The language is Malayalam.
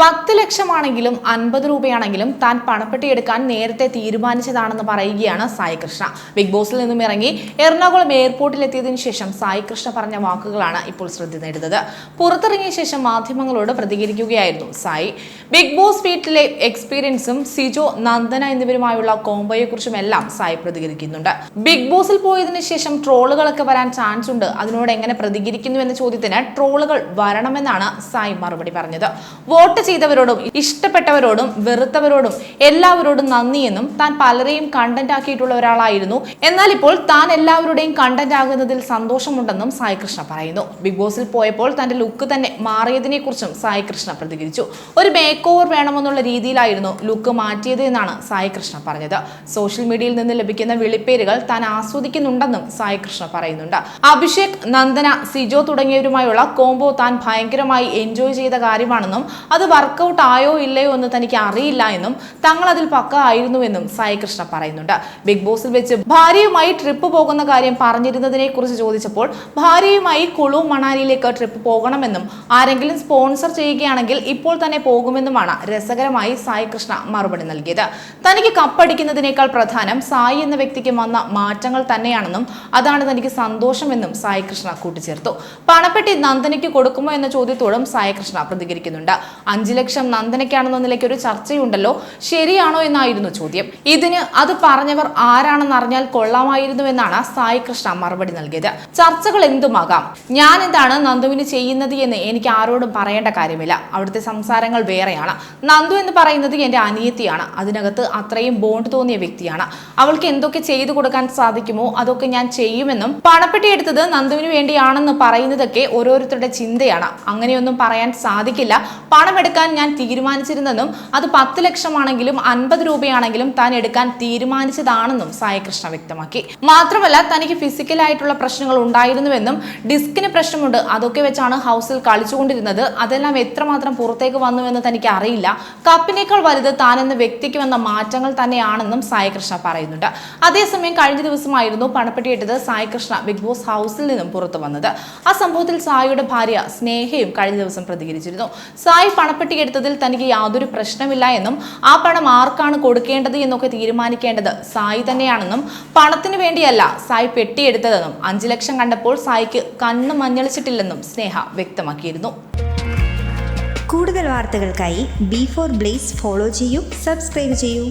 പത്ത് ലക്ഷമാണെങ്കിലും അൻപത് രൂപയാണെങ്കിലും താൻ പണപ്പെട്ടി എടുക്കാൻ നേരത്തെ തീരുമാനിച്ചതാണെന്ന് പറയുകയാണ് സായി കൃഷ്ണ. ബിഗ് ബോസിൽ നിന്നും ഇറങ്ങി എറണാകുളം എയർപോർട്ടിൽ എത്തിയതിനു ശേഷം സായി കൃഷ്ണ പറഞ്ഞ വാക്കുകളാണ് ഇപ്പോൾ ശ്രദ്ധ നേടുന്നത്. പുറത്തിറങ്ങിയ ശേഷം മാധ്യമങ്ങളോട് പ്രതികരിക്കുകയായിരുന്നു സായി. ബിഗ് ബോസ് വീട്ടിലെ എക്സ്പീരിയൻസും സിജോ നന്ദന എന്നിവരുമായുള്ള കോംബോയെക്കുറിച്ചും എല്ലാം സായി പ്രതികരിക്കുന്നുണ്ട്. ബിഗ് ബോസിൽ പോയതിനു ശേഷം ട്രോളുകളൊക്കെ വരാൻ ചാൻസ് ഉണ്ട് അതിനോട് എങ്ങനെ പ്രതികരിക്കുന്നു എന്ന ചോദ്യത്തിന് ട്രോളുകൾ വരണമെന്നാണ് സായി മറുപടി പറഞ്ഞത്. വോട്ട് ചെയ്തവരോടും ഇഷ്ടപ്പെട്ടവരോടും വെറുത്തവരോടും എല്ലാവരോടും നന്ദിയെന്നും താൻ പലരെയും കണ്ടന്റ് ആക്കിയിട്ടുള്ള ഒരാളായിരുന്നു. എന്നാൽ ഇപ്പോൾ താൻ എല്ലാവരുടെയും കണ്ടന്റ് ആകുന്നതിൽ സന്തോഷമുണ്ടെന്നും സായി കൃഷ്ണ പറയുന്നു. ബിഗ് ബോസിൽ പോയപ്പോൾ തന്റെ ലുക്ക് തന്നെ മാറിയതിനെ കുറിച്ചും സായി കൃഷ്ണ പ്രതികരിച്ചു. ഒരു മേക്ക് ഓവർ വേണമെന്നുള്ള രീതിയിലായിരുന്നു ലുക്ക് മാറ്റിയത് എന്നാണ് സായി കൃഷ്ണ പറഞ്ഞത്. സോഷ്യൽ മീഡിയയിൽ നിന്ന് ലഭിക്കുന്ന വിളിപ്പേരുകൾ താൻ ആസ്വദിക്കുന്നുണ്ടെന്നും സായി കൃഷ്ണ പറയുന്നുണ്ട്. അഭിഷേക് നന്ദന സിജോ തുടങ്ങിയവരുമായുള്ള കോംബോ താൻ ഭയങ്കരമായി എൻജോയ് ചെയ്ത കാര്യമാണെന്നും അത് വർക്കൗട്ട് ആയോ ഇല്ലയോ എന്ന് തനിക്ക് അറിയില്ല എന്നും തങ്ങൾ അതിൽ പക്ക ആയിരുന്നുവെന്നും സായി കൃഷ്ണ പറയുന്നുണ്ട്. ബിഗ് ബോസിൽ വെച്ച് ഭാര്യയുമായി ട്രിപ്പ് പോകുന്ന കാര്യം പറഞ്ഞിരുന്നതിനെ കുറിച്ച് ചോദിച്ചപ്പോൾ ഭാര്യയുമായി കുളു മണാലിയിലേക്ക് ട്രിപ്പ് പോകണമെന്നും ആരെങ്കിലും സ്പോൺസർ ചെയ്യുകയാണെങ്കിൽ ഇപ്പോൾ തന്നെ പോകുമെന്നുമാണ് രസകരമായി സായി കൃഷ്ണ മറുപടി നൽകിയത്. തനിക്ക് കപ്പടിക്കുന്നതിനേക്കാൾ പ്രധാനം സായി എന്ന വ്യക്തിക്ക് വന്ന മാറ്റങ്ങൾ തന്നെയാണെന്നും അതാണ് തനിക്ക് സന്തോഷമെന്നും സായി കൃഷ്ണ കൂട്ടിച്ചേർത്തു. പണപ്പെട്ടി നന്ദനയ്ക്ക് കൊടുക്കുമോ എന്ന ചോദ്യത്തോടും സായി കൃഷ്ണ പ്രതികരിക്കുന്നുണ്ട്. അഞ്ചു ലക്ഷം നന്ദനയ്ക്കാണെന്ന നിലയ്ക്ക് ഒരു ചർച്ചയുണ്ടല്ലോ. ശരിയാണോ എന്നായിരുന്നു ചോദ്യം. ഇതിന് അത് പറഞ്ഞവർ ആരാണെന്ന് അറിഞ്ഞാൽ കൊള്ളാമായിരുന്നു എന്നാണ് സായി കൃഷ്ണ മറുപടി നൽകിയത്. ചർച്ചകൾ എന്തുമാകാം? ഞാൻ എന്താണ് നന്ദുവിന് ചെയ്യുന്നത് എന്ന് എനിക്ക് ആരോടും പറയേണ്ട കാര്യമില്ല. അവിടുത്തെ സംസാരങ്ങൾ വേറെയാണ്. നന്ദു എന്ന് പറയുന്നത് എന്റെ അനിയത്തിയാണ്. അതിനകത്ത് അത്രയും ബോണ്ട് തോന്നിയ വ്യക്തിയാണ്. അവൾക്ക് എന്തൊക്കെ ചെയ്തു കൊടുക്കാൻ സാധിക്കുമോ അതൊക്കെ ഞാൻ ചെയ്യുമെന്നും പണപ്പെട്ടി എടുത്തത് നന്ദുവിന് വേണ്ടിയാണെന്ന് പറയുന്നതൊക്കെ ഓരോരുത്തരുടെ ചിന്തയാണ്. അങ്ങനെയൊന്നും പറയാൻ സാധിക്കില്ല. പണമെടുക്കാൻ ഞാൻ തീരുമാനിച്ചിരുന്നെന്നും അത് പത്ത് ലക്ഷമാണെങ്കിലും അൻപത് രൂപയാണെങ്കിലും താൻ എടുക്കാൻ തീരുമാനിച്ചതാണെന്നും സായികൃഷ്ണ വ്യക്തമാക്കി. മാത്രമല്ല തനിക്ക് ഫിസിക്കലായിട്ടുള്ള പ്രശ്നങ്ങൾ ഉണ്ടായിരുന്നുവെന്നും ഡിസ്കിന് പ്രശ്നമുണ്ട് അതൊക്കെ വെച്ചാണ് ഹൗസിൽ കളിച്ചുകൊണ്ടിരുന്നത്. അതെല്ലാം എത്രമാത്രം പുറത്തേക്ക് വന്നുവെന്ന് തനിക്ക് അറിയില്ല. കപ്പിനേക്കാൾ വലുത് താൻ എന്ന വ്യക്തിക്ക് വന്ന മാറ്റങ്ങൾ തന്നെയാണെന്നും സായികൃഷ്ണ പറയുന്നുണ്ട്. അതേസമയം കഴിഞ്ഞ ദിവസമായിരുന്നു പണപ്പെട്ടിയിട്ടത് സായികൃഷ്ണ ബിഗ് ബോസ് ഹൗസിൽ നിന്നും പുറത്തു വന്നത്. ആ സംഭവത്തിൽ സായിയുടെ ഭാര്യ സ്നേഹയും കഴിഞ്ഞ ദിവസം പ്രതികരിച്ചിരുന്നു. സായി പണപ്പെട്ടി എടുത്തതിൽ തനിക്ക് യാതൊരു പ്രശ്നമില്ല എന്നും ആ പണം ആർക്കാണ് കൊടുക്കേണ്ടത് എന്നൊക്കെ തീരുമാനിക്കേണ്ടത് സായി തന്നെയാണെന്നും പണത്തിന് വേണ്ടിയല്ല സായി പെട്ടിയെടുത്തതെന്നും അഞ്ചു ലക്ഷം കണ്ടപ്പോൾ സായിക്ക് കണ്ണു മഞ്ഞളിച്ചിട്ടില്ലെന്നും സ്നേഹ വ്യക്തമാക്കിയിരുന്നു. കൂടുതൽ വാർത്തകൾക്കായി ബി ഫോർ ബ്ലേസ് ഫോളോ ചെയ്യൂ സബ്സ്ക്രൈബ് ചെയ്യൂ.